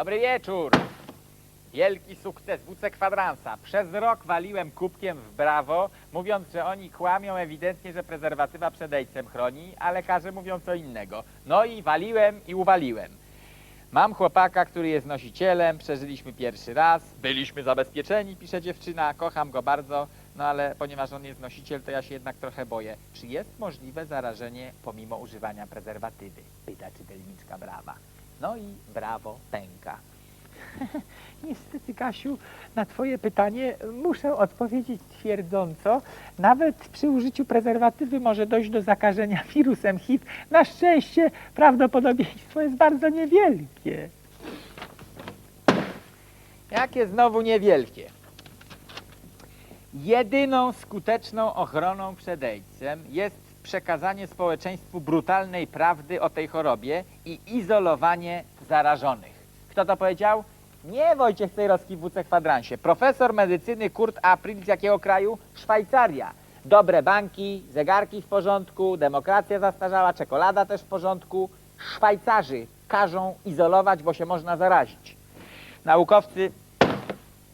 Dobry wieczór. Wielki sukces WC Kwadransa. Przez rok waliłem kubkiem w brawo, mówiąc, że oni kłamią ewidentnie, że prezerwatywa przed AIDS-em chroni, a lekarze mówią co innego. No i waliłem i uwaliłem. Mam chłopaka, który jest nosicielem, przeżyliśmy pierwszy raz, byliśmy zabezpieczeni, pisze dziewczyna, kocham go bardzo, no ale ponieważ on jest nosiciel, to ja się jednak trochę boję. Czy jest możliwe zarażenie pomimo używania prezerwatywy? Pyta czytelniczka brawa. No i brawo pęka. Niestety, Kasiu, na Twoje pytanie muszę odpowiedzieć twierdząco. Nawet przy użyciu prezerwatywy może dojść do zakażenia wirusem HIV. Na szczęście prawdopodobieństwo jest bardzo niewielkie. Jakie znowu niewielkie. Jedyną skuteczną ochroną przed AIDS-em jest przekazanie społeczeństwu brutalnej prawdy o tej chorobie i izolowanie zarażonych. Kto to powiedział? Nie Wojciech Cejrowski w WC Kwadransie. Profesor medycyny Kurt April z jakiego kraju? Szwajcaria. Dobre banki, zegarki w porządku, demokracja zastarzała, czekolada też w porządku. Szwajcarzy każą izolować, bo się można zarazić. Naukowcy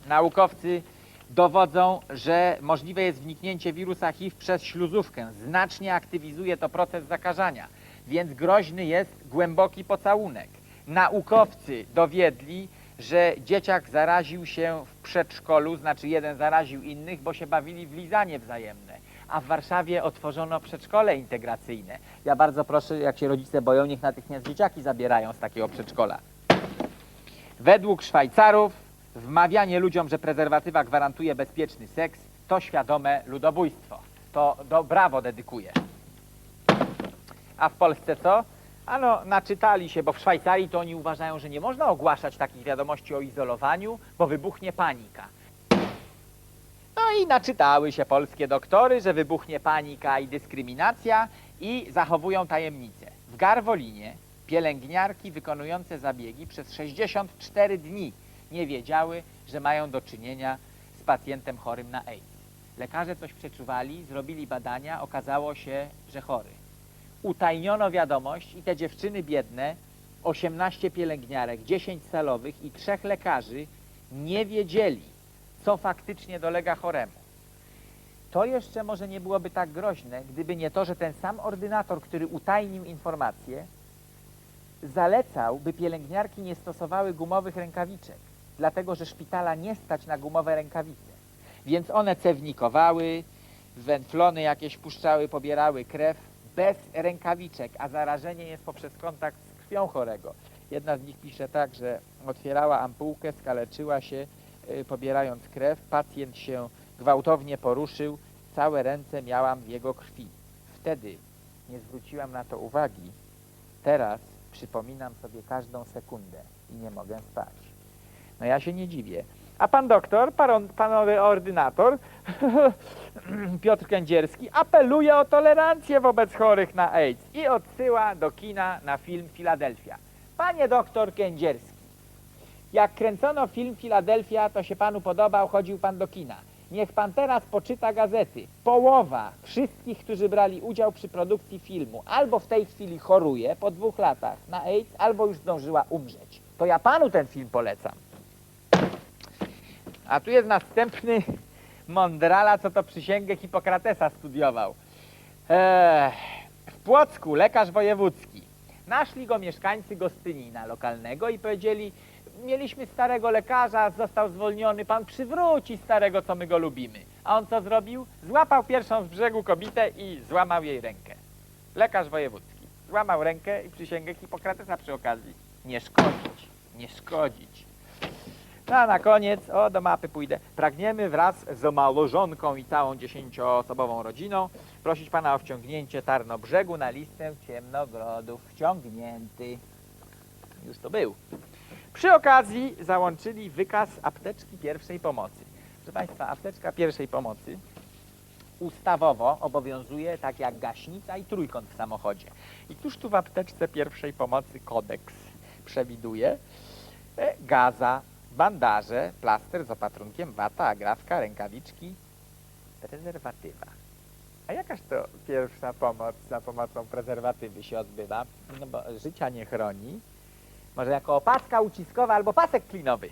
naukowcy dowodzą, że możliwe jest wniknięcie wirusa HIV przez śluzówkę. Znacznie aktywizuje to proces zakażania, więc groźny jest głęboki pocałunek. Naukowcy dowiedli, że dzieciak zaraził się w przedszkolu, znaczy jeden zaraził innych, bo się bawili w lizanie wzajemne. A w Warszawie otworzono przedszkole integracyjne. Ja bardzo proszę, jak się rodzice boją, niech natychmiast dzieciaki zabierają z takiego przedszkola. Według Szwajcarów wmawianie ludziom, że prezerwatywa gwarantuje bezpieczny seks, to świadome ludobójstwo. To do brawo dedykuję. A w Polsce co? Ano, naczytali się, bo w Szwajcarii to oni uważają, że nie można ogłaszać takich wiadomości o izolowaniu, bo wybuchnie panika. No i naczytały się polskie doktory, że wybuchnie panika i dyskryminacja i zachowują tajemnicę. W Garwolinie pielęgniarki wykonujące zabiegi przez 64 dni nie wiedziały, że mają do czynienia z pacjentem chorym na AIDS. Lekarze coś przeczuwali, zrobili badania, okazało się, że chory. Utajniono wiadomość i te dziewczyny biedne, 18 pielęgniarek, 10 salowych i trzech lekarzy nie wiedzieli, co faktycznie dolega choremu. To jeszcze może nie byłoby tak groźne, gdyby nie to, że ten sam ordynator, który utajnił informację, zalecał, by pielęgniarki nie stosowały gumowych rękawiczek, dlatego że szpitala nie stać na gumowe rękawice. Więc one cewnikowały, węflony jakieś puszczały, pobierały krew bez rękawiczek, a zarażenie jest poprzez kontakt z krwią chorego. Jedna z nich pisze tak, że otwierała ampułkę, skaleczyła się, y, pobierając krew, pacjent się gwałtownie poruszył, całe ręce miałam w jego krwi. Wtedy nie zwróciłam na to uwagi, Teraz przypominam sobie każdą sekundę i nie mogę spać. No ja się nie dziwię. A pan doktor, panowy ordynator, Piotr Kędzierski, apeluje o tolerancję wobec chorych na AIDS i odsyła do kina na film Filadelfia. Panie doktor Kędzierski, jak kręcono film Filadelfia, to się panu podobał, chodził pan do kina. Niech pan teraz poczyta gazety. Połowa wszystkich, którzy brali udział przy produkcji filmu, albo w tej chwili choruje po dwóch latach na AIDS, albo już zdążyła umrzeć. To ja panu ten film polecam. A tu jest następny mądrala, co to przysięgę Hipokratesa studiował. Eee, w Płocku lekarz wojewódzki. Naszli go mieszkańcy Gostynina lokalnego i powiedzieli, mieliśmy starego lekarza, został zwolniony, pan przywróci starego, co my go lubimy. A on co zrobił? Złapał pierwszą z brzegu kobietę i złamał jej rękę. Lekarz wojewódzki. Złamał rękę i przysięgę Hipokratesa przy okazji. Nie szkodzić, nie szkodzić. A na koniec, o do mapy pójdę. Pragniemy wraz z małżonką i całą dziesięcioosobową rodziną prosić pana o wciągnięcie Tarnobrzegu na listę ciemnogrodów. Wciągnięty. Już to był. Przy okazji załączyli wykaz apteczki pierwszej pomocy. Proszę Państwa, apteczka pierwszej pomocy ustawowo obowiązuje tak jak gaśnica i trójkąt w samochodzie. I tuż tu w apteczce pierwszej pomocy kodeks przewiduje e, gaza, bandaże, plaster z opatrunkiem, wata, agrafka, rękawiczki, prezerwatywa. A jakaż to pierwsza pomoc za pomocą prezerwatywy się odbywa? No bo życia nie chroni, Może jako opaska uciskowa albo pasek klinowy.